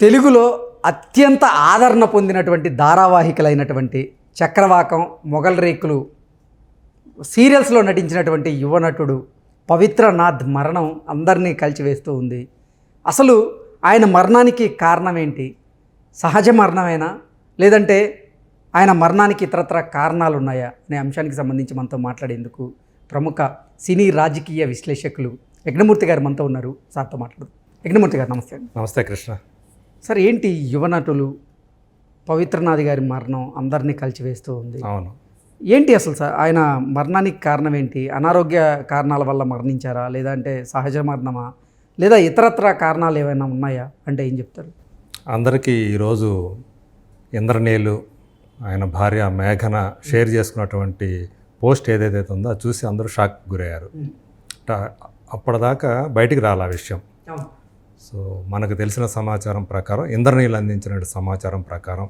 తెలుగులో అత్యంత ఆదరణ పొందినటువంటి ధారావాహికలైనటువంటి చక్రవాకం మొఘల్ రేకులు సీరియల్స్లో నటించినటువంటి యువ నటుడు పవిత్రనాథ్ మరణం అందరినీ కలిచివేస్తూ ఉంది. అసలు ఆయన మరణానికి కారణం ఏంటి సహజ మరణమేనా? లేదంటే ఆయన మరణానికి ఇతరత్ర కారణాలు ఉన్నాయా అనే అంశానికి సంబంధించి మనతో మాట్లాడేందుకు ప్రముఖ సినీ రాజకీయ విశ్లేషకులు యజ్ఞమూర్తి గారు మనతో ఉన్నారు. సార్తో మాట్లాడు యజ్ఞమూర్తి గారు నమస్తే నమస్తే కృష్ణ. సార్ ఏంటి యువ నటులు పవిత్రనాథ్ గారి మరణం అందరినీ కలిచివేస్తూ ఉంది? అవును. ఏంటి అసలు సార్? ఆయన మరణానికి కారణం ఏంటి? అనారోగ్య కారణాల వల్ల మరణించారా? లేదంటే సహజ మరణమా? లేదా ఇతరత్ర కారణాలు ఏమైనా ఉన్నాయా? అంటే ఏం చెప్తారు? అందరికీ ఈరోజు ఇంద్రనీలు ఆయన భార్య మేఘన షేర్ చేసుకున్నటువంటి పోస్ట్ ఏదైతే ఉందో అది చూసి అందరూ షాక్ గురయ్యారు. అంటే అప్పటిదాకా బయటికి రాలే ఆ విషయం. సో మనకు తెలిసిన సమాచారం ప్రకారం ఇంద్రనీళ్ళు అందించిన సమాచారం ప్రకారం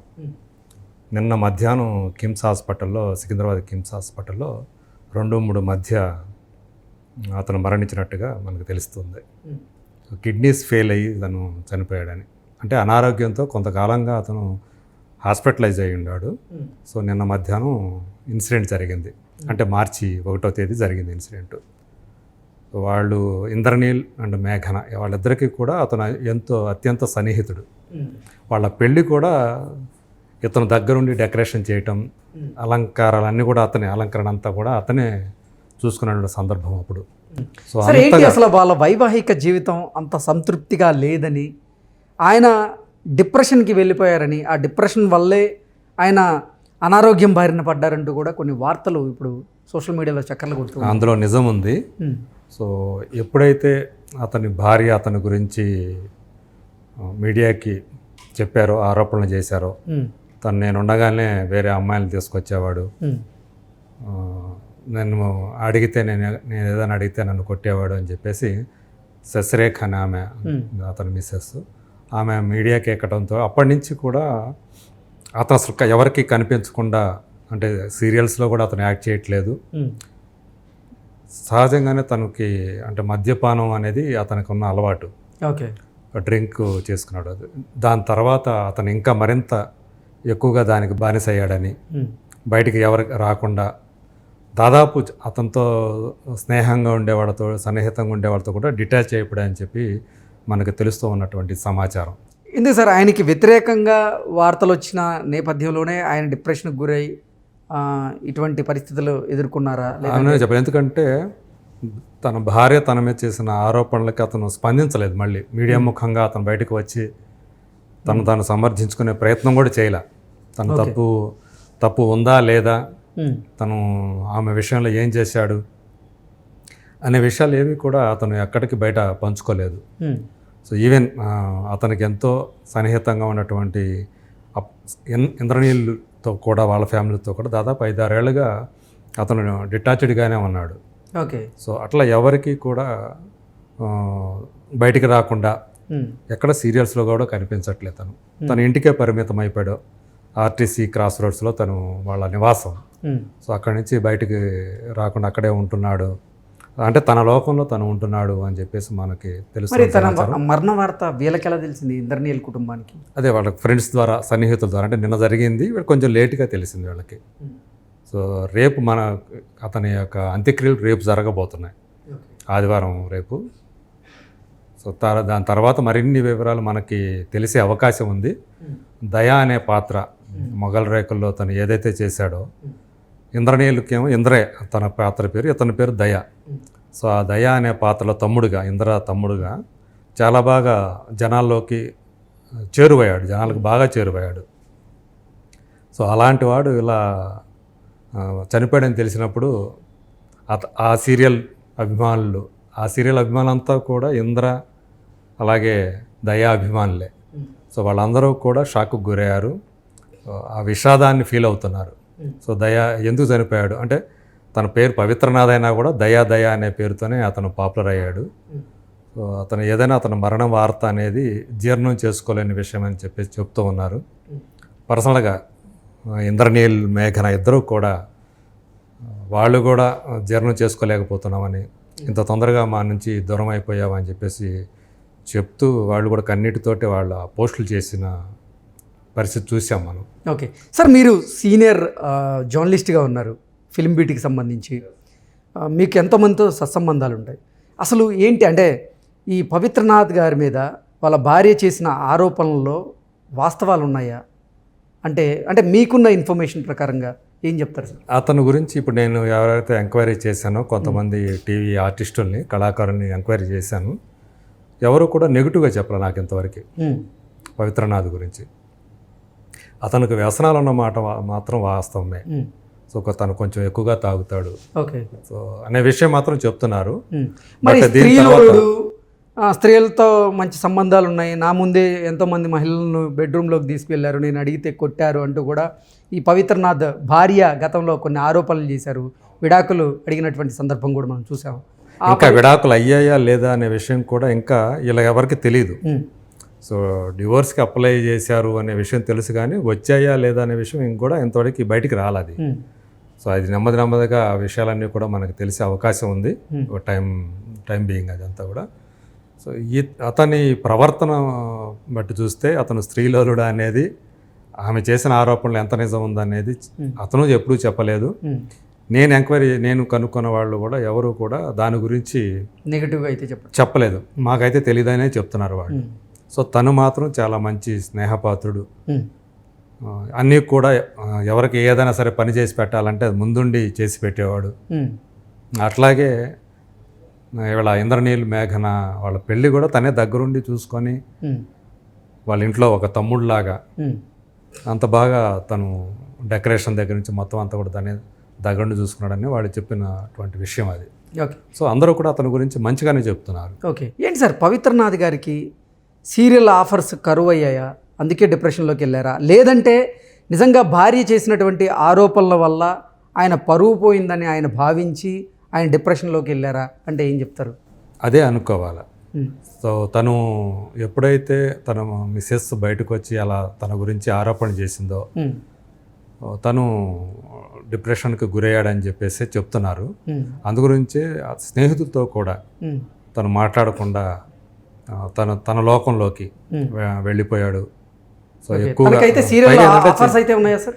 నిన్న మధ్యాహ్నం కిమ్స్ హాస్పిటల్లో సికింద్రాబాద్ కిమ్స్ హాస్పిటల్లో రెండు మూడు మధ్య అతను మరణించినట్టుగా మనకు తెలుస్తుంది. కిడ్నీస్ ఫెయిల్ అయ్యి తను చనిపోయాడని. అంటే అనారోగ్యంతో కొంతకాలంగా అతను హాస్పిటలైజ్ అయి ఉన్నాడు సో నిన్న మధ్యాహ్నం ఇన్సిడెంట్ జరిగింది. అంటే మార్చి ఒకటో తేదీ జరిగింది ఇన్సిడెంట్. వాళ్ళు ఇంద్రనీల్ అండ్ మేఘన వాళ్ళిద్దరికీ కూడా అతను ఎంతో అత్యంత సన్నిహితుడు. వాళ్ళ పెళ్ళి కూడా ఇతను దగ్గరుండి డెకరేషన్ చేయటం అలంకారాలన్నీ కూడా అతని అలంకరణ అంతా కూడా అతనే చూసుకున్న సందర్భం అప్పుడు. సో అసలు వాళ్ళ వైవాహిక జీవితం అంత సంతృప్తిగా లేదని? ఆయన డిప్రెషన్కి వెళ్ళిపోయారని ఆ డిప్రెషన్ వల్లే ఆయన అనారోగ్యం బారిన పడ్డారంటూ కూడా కొన్ని వార్తలు ఇప్పుడు సోషల్ మీడియాలో చక్కర్లు కొడుతూ అందులో నిజం ఉంది. సో ఎప్పుడైతే అతని భార్య అతని గురించి మీడియాకి చెప్పారో ఆరోపణలు చేశారో. తను నేను ఉండగానే వేరే అమ్మాయిని తీసుకొచ్చేవాడు. నన్ను అడిగితే నేను నేను ఏదైనా అడిగితే నన్ను కొట్టేవాడు అని చెప్పేసి శశిరేఖ అని ఆమె అతని మిస్సెస్ ఆమె మీడియాకి ఎక్కడంతో అప్పటి నుంచి కూడా అతను అసలు ఎవరికి కనిపించకుండా అంటే సీరియల్స్లో కూడా అతను యాక్ట్ చేయట్లేదు. సహజంగానే తనకి అంటే మద్యపానం అనేది అతనికి ఉన్న అలవాటు. ఓకే. డ్రింక్ చేసుకున్నాడు అది. దాని తర్వాత అతను ఇంకా మరింత ఎక్కువగా దానికి బానిస అయ్యాడని. బయటికి ఎవరికి రాకుండా దాదాపు అతనితో స్నేహంగా ఉండేవాళ్ళతో సన్నిహితంగా ఉండేవాళ్ళతో కూడా డిటాచ్ అయిపోయాడని చెప్పి మనకు తెలుస్తూ ఉన్నటువంటి సమాచారం. ఎందుకు సార్? ఆయనకి వ్యతిరేకంగా వార్తలు వచ్చిన నేపథ్యంలోనే ఆయన డిప్రెషన్కి గురై ఇటువంటి పరిస్థితులు ఎదుర్కొన్నారా? చెప్పాలి ఎందుకంటే తన భార్య తన మీద చేసిన ఆరోపణలకి అతను స్పందించలేదు మళ్ళీ. మీడియా ముఖంగా అతను బయటకు వచ్చి తను తాను సమర్థించుకునే ప్రయత్నం కూడా చేయలే. తన తప్పు తప్పు ఉందా లేదా. తను ఆమె విషయంలో ఏం చేశాడు? అనే విషయాలు ఏవి కూడా అతను ఎక్కడికి బయట పంచుకోలేదు. సో ఈవెన్ అతనికి ఎంతో సన్నిహితంగా ఉన్నటువంటి అప్- ఇంద్రనీళ్ళతో కూడా వాళ్ళ ఫ్యామిలీతో కూడా దాదాపు ఐదారేళ్ళుగా అతను డిటాచ్డ్గానే ఉన్నాడు. ఓకే. సో అట్లా ఎవరికి కూడా బయటికి రాకుండా. ఎక్కడ సీరియల్స్లో కూడా కనిపించట్లేదు తను. తన ఇంటికే పరిమితం అయిపోయాడు ఆర్టీసీ క్రాస్ రోడ్స్లో తను వాళ్ళ నివాసం. సో అక్కడి నుంచి బయటికి రాకుండా అక్కడే ఉంటున్నాడు. అంటే తన లోకంలో తను ఉంటున్నాడు అని చెప్పేసి మనకి తన మ- మరణ వార్త వీళ్ళకెలా తెలిసింది? ఇంద్రనీల్ కుటుంబానికి? అదే వాళ్ళ ఫ్రెండ్స్ ద్వారా సన్నిహితుల ద్వారా. అంటే నిన్న జరిగింది కొంచెం లేట్గా తెలిసింది వీళ్ళకి. సో రేపు మన అతని యొక్క అంత్యక్రియలు రేపు జరగబోతున్నాయి. ఆదివారం రేపు. సో తర దాని తర్వాత మరిన్ని వివరాలు మనకి తెలిసే అవకాశం ఉంది. దయా అనే పాత్ర మొఘల్ రేకుల్లో తను ఏదైతే చేశాడో ఇంద్రనీయులకేమో ఇంద్రే తన పాత్ర పేరు ఇతని పేరు దయ. సో ఆ దయ అనే పాత్రలో తమ్ముడుగా ఇంద్ర తమ్ముడుగా చాలా బాగా జనాల్లోకి చేరువయ్యాడు జనాలకు బాగా చేరువయ్యాడు. సో అలాంటి వాడు ఇలా చనిపోయాడని తెలిసినప్పుడు అత ఆ సీరియల్ అభిమానులు ఆ సీరియల్ అభిమానులంతా కూడా ఇంద్ర అలాగే దయా అభిమానులే. సో వాళ్ళందరూ కూడా షాక్కు గురయ్యారు. ఆ విషాదాన్ని ఫీల్ అవుతున్నారు. సో దయా ఎందుకు చనిపోయాడు? అంటే తన పేరు పవిత్రనాథ్ అయినా కూడా దయా దయా అనే పేరుతోనే అతను పాపులర్ అయ్యాడు. సో అతను ఏదైనా అతను మరణ వార్త అనేది జీర్ణం చేసుకోలేని విషయం అని చెప్పేసి చెప్తూ ఉన్నారు. పర్సనల్గా ఇంద్రనీల్ మేఘన ఇద్దరూ కూడా వాళ్ళు కూడా జీర్ణం చేసుకోలేకపోతున్నామని ఇంత తొందరగా మా నుంచి దూరం అయిపోయావని చెప్పేసి చెప్తూ వాళ్ళు కూడా కన్నీటితోటి వాళ్ళ పోస్టులు చేసిన పరిస్థితి చూసాం మనం. ఓకే. సార్ మీరు సీనియర్ జర్నలిస్ట్గా ఉన్నారు ఫిల్మ్ బీట్కి సంబంధించి. మీకు ఎంతోమందితో సత్సంబంధాలు ఉంటాయి అసలు ఏంటి అంటే ఈ పవిత్రనాథ్ గారి మీద వాళ్ళ భార్య చేసిన ఆరోపణల్లో వాస్తవాలు ఉన్నాయా అంటే అంటే మీకున్న ఇన్ఫర్మేషన్ ప్రకారంగా ఏం చెప్తారు సార్? అతని గురించి ఇప్పుడు నేను ఎవరైతే ఎంక్వైరీ చేశానో కొంతమంది టీవీ ఆర్టిస్టుల్ని కళాకారుల్ని ఎంక్వైరీ చేశాను. ఎవరు కూడా నెగిటివ్గా చెప్పాలి నాకు ఇంతవరకు. పవిత్రనాథ్ గురించి. అతనికి వ్యసనాలు ఉన్న మాట వా- మాత్రం వాస్తవమే. సో తను కొంచెం ఎక్కువగా తాగుతాడు. ఓకే. సో అనే విషయం మాత్రం చెప్తున్నారు. మరి స్త్రీలతో మంచి సంబంధాలు ఉన్నాయి. నా ముందే ఎంతోమంది మహిళలను బెడ్రూమ్లోకి తీసుకెళ్ళారు నేను అడిగితే కొట్టారు అంటూ కూడా ఈ పవిత్రనాథ్ భార్య గతంలో కొన్ని ఆరోపణలు చేశారు. విడాకులు అడిగినటువంటి సందర్భం కూడా మనం చూసాం. ఇంకా విడాకులు అయ్యాయా లేదా అనే విషయం కూడా ఇంకా ఇలా ఎవరికి తెలియదు సో డివోర్స్కి అప్లై చేశారు అనే విషయం తెలుసు కానీ వచ్చాయా లేదా అనే విషయం ఇంకూడా ఇంతవరకు బయటికి రాలేదు సో అది నెమ్మది నెమ్మదిగా ఆ విషయాలన్నీ కూడా మనకు తెలిసే అవకాశం ఉంది. టైం టైం బీయింగ్ అదంతా కూడా. సో ఈ అతని ప్రవర్తన బట్టి చూస్తే అతను స్త్రీలోలుడా అనేది ఆమె చేసిన ఆరోపణలు ఎంత నిజం ఉందనేది అతను ఎప్పుడూ చెప్పలేదు. నేను ఎంక్వైరీ నేను కనుక్కున్న వాళ్ళు కూడా ఎవరు కూడా దాని గురించి నెగిటివ్గా అయితే చెప్పలేదు. మాకైతే తెలియదనే చెప్తున్నారు వాళ్ళు. సో తను మాత్రం చాలా మంచి స్నేహపాత్రుడు. అన్నీ కూడా ఎవరికి ఏదైనా సరే పని చేసి పెట్టాలంటే అది ముందుండి చేసి పెట్టేవాడు. అట్లాగే ఇవాళ ఇంద్రనీల్ మేఘన వాళ్ళ పెళ్ళి కూడా తనే దగ్గరుండి చూసుకొని వాళ్ళ ఇంట్లో ఒక తమ్ముడిలాగా అంత బాగా తను డెకరేషన్ దగ్గర నుంచి మొత్తం అంతా కూడా తనే దగ్గరుండి చూసుకున్నాడని వాళ్ళు చెప్పినటువంటి విషయం అది. ఓకే. సో అందరూ కూడా అతని గురించి మంచిగానే చెప్తున్నారు. ఓకే. ఏంటి సార్ పవిత్రనాథ్ గారికి సీరియల్ ఆఫర్స్ కరువు అయ్యాయా అందుకే డిప్రెషన్లోకి వెళ్ళారా? లేదంటే నిజంగా భార్య చేసినటువంటి ఆరోపణల వల్ల ఆయన పరువు పోయిందని ఆయన భావించి ఆయన డిప్రెషన్లోకి వెళ్ళారా? అంటే ఏం చెప్తారు? అదే అనుకోవాలి. సో తను ఎప్పుడైతే తన మిస్సెస్ బయటకు వచ్చి అలా తన గురించి ఆరోపణ చేసిందో తను డిప్రెషన్కి గురయ్యాడని చెప్పేసి చెప్తున్నారు. ఉమ్, అందు గురించే ఆ స్నేహితులతో కూడా తను మాట్లాడకుండా తన తన లోకంలోకి వెళ్ళిపోయాడు. సో. ఎక్కువగా సీరియల్ ఆఫర్స్ అయితే ఉన్నాయా సార్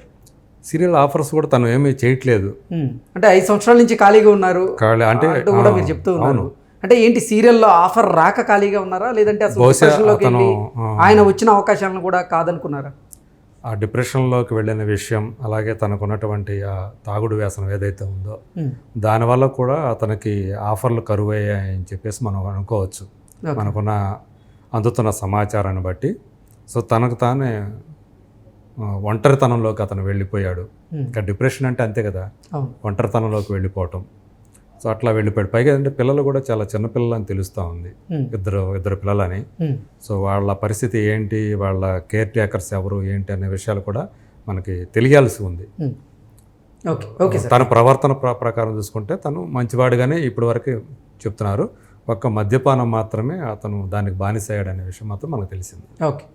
సీరియల్ ఆఫర్స్ కూడా తను ఏమీ చేయట్లేదు. అంటే ఐదు సంవత్సరాల నుంచి ఖాళీగా ఉన్నారు. అంటే కూడా మీరు చెప్తూ ఉన్నారు. అంటే ఏంటి సీరియల్లో ఆఫర్ రాక ఖాళీగా ఉన్నారా? లేదంటే అసలు ఆయన వచ్చిన అవకాశాలను కూడా కాదనుకున్నారా? ఆ డిప్రెషన్లోకి వెళ్ళిన విషయం అలాగే తనకున్నటువంటి ఆ తాగుడు వ్యసనం ఏదైతే ఉందో దానివల్ల కూడా అతనికి ఆఫర్లు కరువయ్యాయని చెప్పేసి మనం అనుకోవచ్చు. మనకున్న అందుతున్న సమాచారాన్ని బట్టి. సో తనకు తానే ఒంటరితనంలోకి అతను వెళ్ళిపోయాడు. ఉమ్, ఇంకా డిప్రెషన్ అంటే అంతే కదా. ఒంటరితనంలోకి వెళ్ళిపోవటం. సో అట్లా వెళ్ళిపోయాడు. పైగా ఏంటంటే పిల్లలు కూడా చాలా చిన్న పిల్లలని తెలుస్తూ ఉంది. ఉమ్, ఇద్దరు ఇద్దరు పిల్లలని. ఉమ్, సో వాళ్ళ పరిస్థితి ఏంటి? వాళ్ళ కేర్ టేకర్స్ ఎవరు? ఏంటి? అనే విషయాలు కూడా మనకి తెలియాల్సి ఉంది. తన ప్రవర్తన ప్ర- ప్రకారం చూసుకుంటే తను మంచివాడిగానే ఇప్పటి వరకు చెప్తున్నారు. ఒక్క మద్యపానం మాత్రమే అతను దానికి బానిసయ్యాడనే విషయం మాత్రం మనకు తెలిసింది. ఓకే.